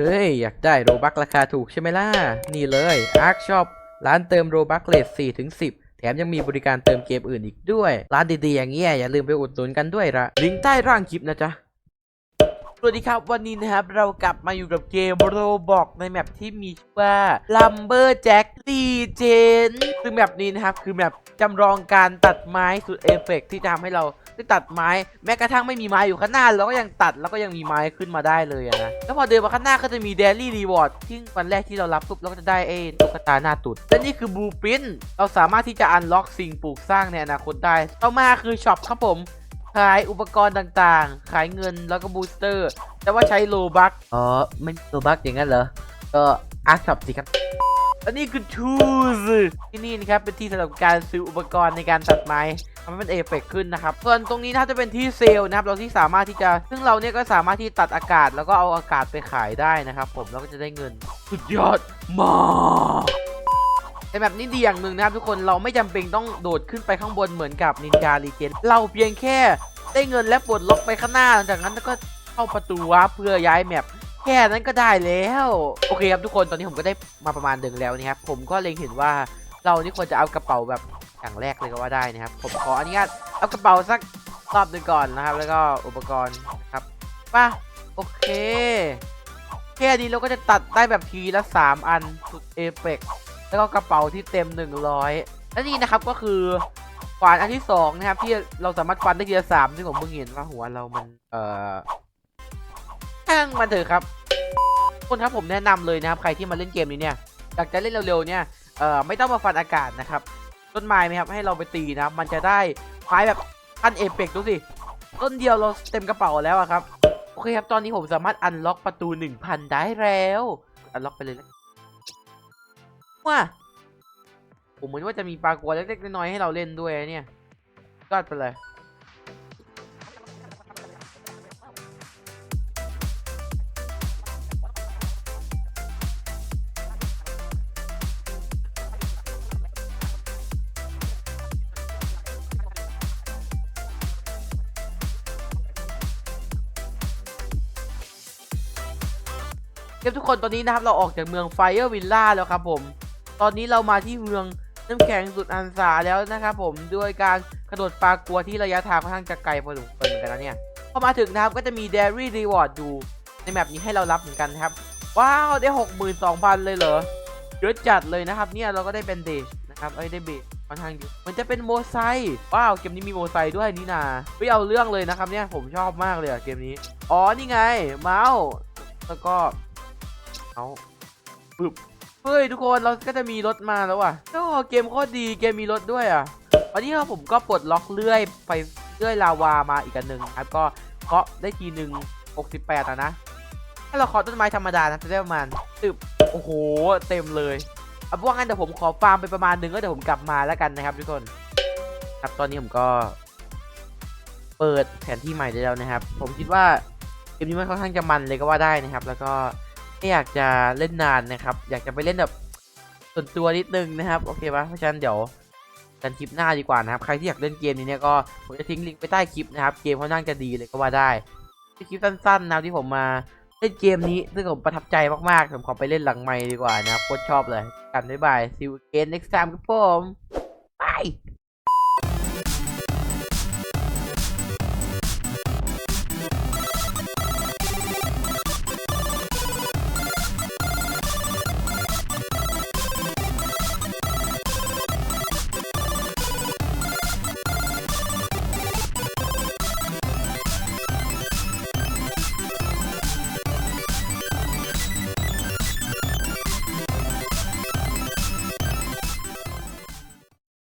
เฮ้ย อยากได้โรบักราคาถูกใช่ไหมล่ะ นี่เลยอาร์คช็อปร้านเติมโรบักเลท4ถึง10แถมยังมีบริการเติมเกมอื่นอีกด้วย ร้านดีๆอย่างเงี้ยอย่าลืมไปอุดหนุนกันด้วยละลิงก์ใต้ร่างคลิปนะจ๊ะ สวัสดีครับวันนี้นะครับเรากลับมาอยู่กับเกมโรบอกในแมปที่มีชื่อว่า Lumberjack Legend ซึ่งแมปนี้นะครับ คือแมปจำลองการตัดไม้สุดเอฟเฟกต์ที่จะทำให้เรา ได้ตัดไม้ แม้กระทั่งไม่มีไม้อยู่ข้างหน้าเราก็ยังตัดแล้วก็ยังมีไม้ขึ้นมาได้เลยนะ แล้วพอเดินมาข้างหน้าก็จะมี Daily Reward ที่วันแรกที่เรารับปุ๊บเราก็จะได้ไอ้ตุ๊กตาหน้าตุดและนี่คือ Blueprint เราสามารถที่จะ unlock สิ่งปลูกสร้างในอนาคตได้ ต่อมาคือช็อปครับผมขายอุปกรณ์ต่างๆ ขายเงินแล้วก็บูสเตอร์ แต่ว่าใช้โลบักอ๋อไม่โลบักอย่างนั้นเหรอ ก็อาร์ตช็อปสิครับอันนี้คือ tools ที่นี่นะครับเป็นที่สำหรับการซื้ออุปกรณ์ในการตัดไม้ำให้มันเอฟเฟกต์ขึ้นนะครับ ส่วนตรงนี้ถ้าจะเป็นที่เซลล์นะครับ เราที่สามารถที่จะ ซึ่งเราเนี่ยก็สามารถที่ตัดอากาศ แล้วก็เอาอากาศไปขายได้นะครับ ผมแล้วก็จะได้เงินสุดยอดมากแต่แบบนี้ดีอย่างหนึ่งนะครับทุกคนเราไม่จำเป็นต้องโดดขึ้นไปข้างบนเหมือนกับนินจารีเจนเราเพียงแค่ได้เงินและปลดล็อกไปข้างหน้าหลังจากนั้นก็เข้าประตูวาร์ปเพื่อย้ายแมปแค่นั้นก็ได้แล้ว โอเคครับทุกคนตอนนี้ผมก็ได้มาประมาณหนึ่งแล้วนะครับผมก็เล็งเห็นว่าเรานี่ควรจะเอากระเป๋าแบบ อย่างแรกเลยก็ว่าได้นะครับ ผมขออนุญาตเอากระเป๋าสักรอบหนึ่งก่อนนะครับ แล้วก็อุปกรณ์นะครับป่ะโอเคแค่นี้เราก็จะตัดได้แบบทีละ3อันสุดเอฟเฟกต์แล้วก็กระเป๋าที่เต็ม 100และนี่นะครับก็คือขวานอันที่สองนะครับ ที่เราสามารถฟันได้ทีละสามซึ่งผมเพิ่งเห็นว่าหัวเรามันเอ่อช่างมันเถอะครับคนครับผมแนะนำเลยนะครับ ใครที่มาเล่นเกมนี้เนี่ยอยากจะเล่นเร็วๆเนี่ยเอ่อไม่ต้องมาฟันอากาศนะครับ ต้นไม้ไหมครับให้เราไปตีนะ มันจะได้ไม้แบบอันเอเปกต์ดูสิ ต้นเดียวเราเต็มกระเป๋าแล้วครับ โอเคครับ ตอนนี้ผมสามารถอันล็อกประตู 1000 ได้แล้ว อันล็อกไปเลยนะว้าผมเหมือนว่าจะมีปลากัวเล็กๆน้อยๆให้เราเล่นด้วยเนี่ยก็ไปเลย เก็บทุกคนตอนนี้นะครับเราออกจากเมืองไฟเออร์วิลล่าแล้วครับผม ตอนนี้เรามาที่เมืองน้ำแข็งสุดอันสาแล้วนะครับผมด้วยการกระโดดปลากัวที่ระยะทางค่อนข้างจะไกลพอสมควรเหมือนกันนะเนี่ยพอมาถึงนะครับก็จะมี Dairy Reward อยู่ในแมปนี้ให้เรารับเหมือนกันนะครับ ว้าวได้ 62,000 เลยเหรอเยอะจัดเลยนะครับเนี่ยเราก็ได้เป็นเดชนะครับเอ้ยได้เบสค่อนข้างเยอะมันจะเป็นโมไซว้าวเกมนี้มีโมไซด้วยนี่นาไม่เอาเรื่องเลยนะครับเนี่ยผมชอบมากเลยอะเกมนี้อ๋อนี่ไงเมาส์แล้วก็ เอาปึ๊บเฮ้ยทุกคนเราก็จะมีรถมาแล้วอะโอ้เกมโคตรดีเกมมีรถด้วยอะวันนี้ครับผมก็ปลดล็อกเลื่อยไปเลื่อยลาวามาอีกอันหนึ่งครับก็เคาะได้ทีหนึ่ง68อะนะถ้าเราเคาะต้นไม้ธรรมดานะจะได้ประมาณตึบโอ้โหเต็มเลยเอาว่างั้นเดี๋ยวผมขอฟาร์มไปประมาณหนึ่งแล้วเดี๋ยวผมกลับมาแล้วกันนะครับทุกคนครับตอนนี้ผมก็ เปิดแผนที่ใหม่ได้แล้วนะครับ ผมคิดว่าเกมนี้มันค่อนข้างจะมันเลยก็ว่าได้นะครับ แล้วก็ ไม่อยากจะเล่นนานนะครับ อยากจะไปเล่นแบบส่วนตัวนิดนึงนะครับโอเคปะเพราะฉะนั้นเดี๋ยวกันคลิปหน้าดีกว่านะครับใครที่อยากเล่นเกมนี้เนี่ยก็ผมจะทิ้งลิงก์ไปใต้คลิปนะครับเกมค่อนข้างจะดีเลยก็ว่าได้เป็นคลิปสั้นๆนะที่ผมมาเล่นเกมนี้ซึ่งผมประทับใจมากๆผมขอไปเล่นหลังไมค์ดีกว่านะครับโคตรชอบเลยกันบ๊ายบาย see you again next time ครับผมบาย